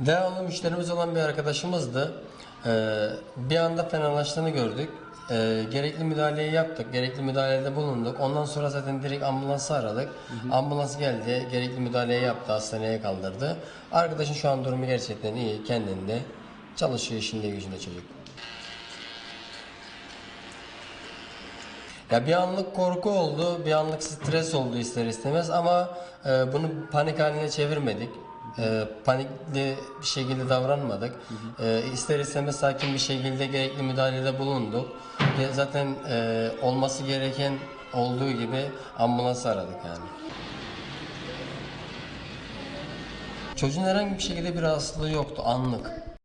Devamlı müşterimiz olan bir arkadaşımızdı. Ee, bir anda fenalaştığını gördük. Ee, gerekli müdahaleyi yaptık. Gerekli müdahalede bulunduk. Ondan sonra zaten direkt ambulansı aradık. Ambulans geldi. Gerekli müdahaleyi yaptı. Hastaneye kaldırdı. Arkadaşın şu an durumu gerçekten iyi. Kendinde. Çalışıyor işinde gücünde çocuk. Ya bir anlık korku oldu, bir anlık stres oldu ister istemez ama e, bunu panik haline çevirmedik. E, panikli bir şekilde davranmadık. E, ister istemez sakin bir şekilde gerekli müdahalede bulunduk. Ve zaten e, olması gereken olduğu gibi ambulans aradık yani. Çocuğun herhangi bir şekilde bir rahatsızlığı yoktu anlık.